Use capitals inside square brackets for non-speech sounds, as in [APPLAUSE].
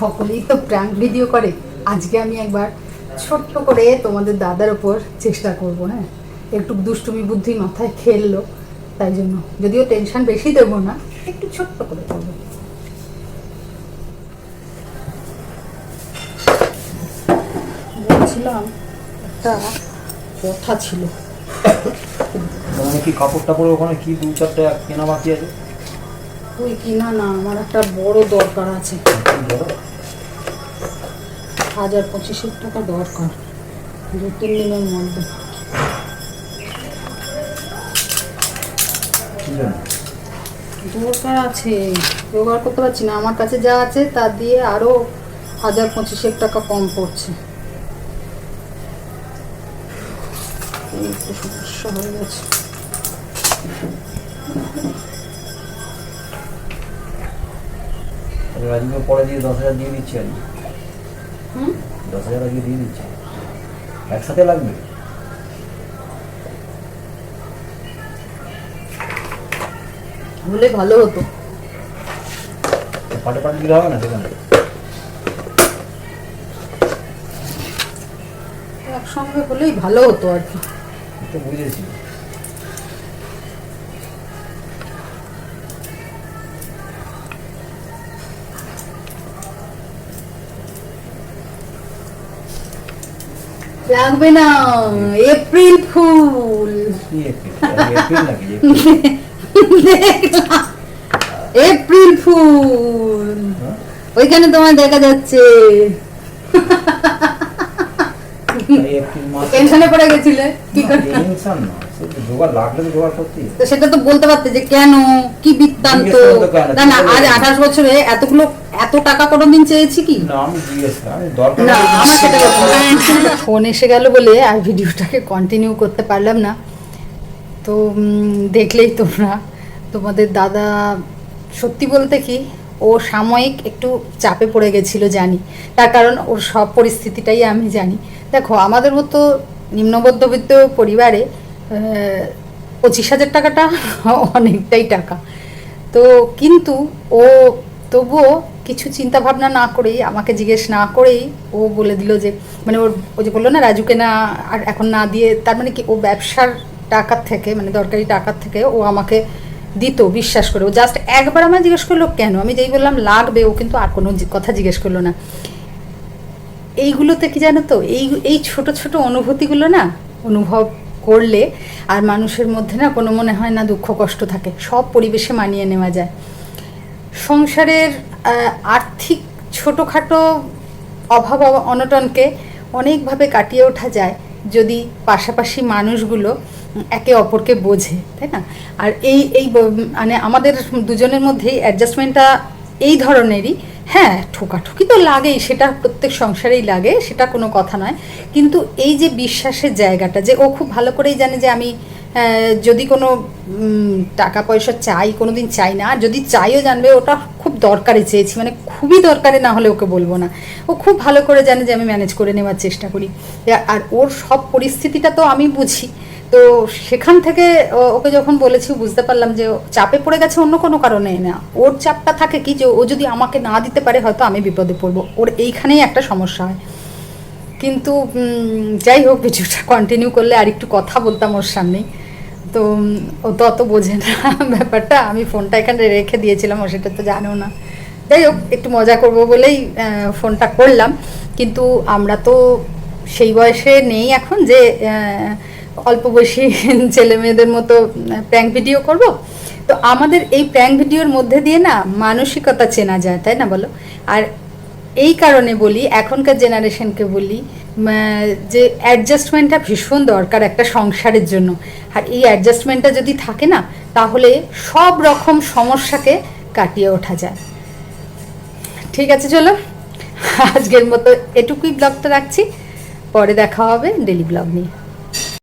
সকলেই তো prank video করে, আজকে আমি একবার ছোট্ট করে তোমাদের দাদার ওপর চেষ্টা করব হ্যাঁ? একটু দুষ্টুমি বুদ্ধি মাথায় খেললো, তাই জন্য। যদিও টেনশন বেশি দেবো না, একটু ছোট্ট করে করব। বলছিলাম, একটা কথা ছিল। ওখানে কি কাপড় টাপড় ওখানে কি দু চারটে কেনা বাকি আছে? তুই কিনা না, আমার একটা বড় দরকার আছে। হাজার পঁচিশের টাকা দরকার, দু, তিন দিনের মধ্যে। দরকার আছে, জোগাড় করতে পারছি না। আমার কাছে যা আছে, তা দিয়ে আরও হাজার পঁচিশের টাকা কম পড়ছে। একটু সমস্যা হয়ে গেছে। রাজীবকে পরে দিয়ে দশ হাজার দিয়ে দিচ্ছি আজকে হুম? দশ হাজার আজকে দিয়ে দিচ্ছি। একসাথে লাগবে? হলে ভালো হতো। পাটে পাটে দিলে হবে না সেখানে? একসঙ্গে হলেই ভালো হতো আর কি। তো বুঝেছি। লাগবে না এপ্রিল ফুল। [LAUGHS] April fool. হ্যাঁ? ওইখানে তোমায় দেখা যাচ্ছে। [LAUGHS] টেনশনে পড়ে গেছিলে? কি টেনশন না তো জোগাড় লাগলে তো জোগাড় করতেই তো সেটা তো বলতে পারতে যে কেন কি বৃত্তান্ত? না না আজ আঠাশ বছরে এতগুলো এত টাকা কোনোদিন চেয়েছি কি? না আমি জিজ্ঞেস করি, আমি দরকার না আমার সেটা ফোন এসে গেল বলে আর ভিডিওটাকে কন্টিনিউ করতে পারলাম না। তো দেখলেই তোমরা। তোমাদের দাদা সত্যি বলতে কি ও সাময়িক একটু চাপে পড়ে গেছিল জানি। তার কারণ ওর সব পরিস্থিতিটাই আমি জানি। দেখো, আমাদের মতো নিম্নমধ্যবিত্ত পরিবারে পঁচিশ হাজার টাকাটা [LAUGHS] অনেকটাই টাকা। তো কিন্তু ও তবুও কিছু চিন্তা ভাবনা না করেই, আমাকে জিজ্ঞেস না করেই ও বলে দিল যে মানে ওর, ও যে বলল না, রাজুকে না, আর এখন না দিয়ে, তার মানে কি ও ব্যবসার টাকার থেকে মানে দরকারি টাকার থেকে ও আমাকে দিত, বিশ্বাস করে। ও জাস্ট একবার আমার জিজ্ঞেস করল, কেন? আমি যেই বললাম, লাগবে, ও কিন্তু আর কোনো কথা জিজ্ঞেস করল না। এইগুলোতে কি জানো তো? এই এই ছোট ছোট অনুভূতিগুলো না অনুভব করলে আর মানুষের মধ্যে না কোনো মনে হয় না দুঃখ, কষ্ট থাকে। সব পরিবেশে মানিয়ে নেওয়া যায়। সংসারের আর্থিক ছোটোখাটো অভাব অনটনকে অনেকভাবে কাটিয়ে ওঠা যায় যদি পাশাপাশি মানুষগুলো একে অপরকে বোঝে, তাই না? আর এই এই মানে আমাদের দুজনের মধ্যেই অ্যাডজাস্টমেন্টটা এই ধরনেরই হ্যাঁ ঠোকাঠুকি তো লাগেই, সেটা প্রত্যেক সংসারেই লাগে, সেটা কোনো কথা নয়। কিন্তু এই যে বিশ্বাসের জায়গাটা, যে ও খুব ভালো করেই জানে যে আমি যদি কোনো টাকা পয়সা চাই কোনো দিন চাই না, আর যদি চাইও জানবে, ওটা খুব দরকারে চেয়েছি মানে খুবই দরকারে না হলে ওকে বলব না। ও খুব ভালো করে জানে যে আমি ম্যানেজ করে নেওয়ার চেষ্টা করি। আর ওর সব পরিস্থিতিটা তো আমি বুঝি। তো সেখান থেকে ওকে যখন বলেছি, বুঝতে পারলাম যে চাপে পড়ে গেছে অন্য কোনো কারণে না। ওর চাপটা থাকে কি যে ও যদি আমাকে না দিতে পারে, হয়তো আমি বিপদে পড়ব। ওর এইখানেই একটা সমস্যা হয়। কিন্তু যাই হোক, ভিডিওটা কন্টিনিউ করলে আর একটু কথা বলতাম ওর সামনেই। তো, ও তো অত বোঝে না [LAUGHS] ব্যাপারটা। আমি ফোনটা এখানে রেখে দিয়েছিলাম, ও সেটা তো জানেও না। যাই হোক, একটু মজা করব বলেই ফোনটা করলাম। কিন্তু আমরা তো সেই বয়সে নেই এখন যে অল্প বয়সী [LAUGHS] ছেলে মেয়েদের মতো প্র্যাঙ্ক ভিডিও করব। তো আমাদের এই প্র্যাঙ্ক ভিডিওর মধ্যে দিয়ে না মানসিকতা চেনা যায়, তাই না বলো? আর এই কারণে বলি, এখনকার জেনারেশনকে বলি যে অ্যাডজাস্টমেন্টটা ভীষণ দরকার একটা সংসারের জন্য। আর এই অ্যাডজাস্টমেন্টটা যদি থাকে না, তাহলে সব রকম সমস্যাকে কাটিয়ে ওঠা যায়। ঠিক আছে, চলো। আজকের মতো এটুকুই ব্লগটা রাখছি। পরে দেখা হবে ডেলি ব্লগ নিয়ে।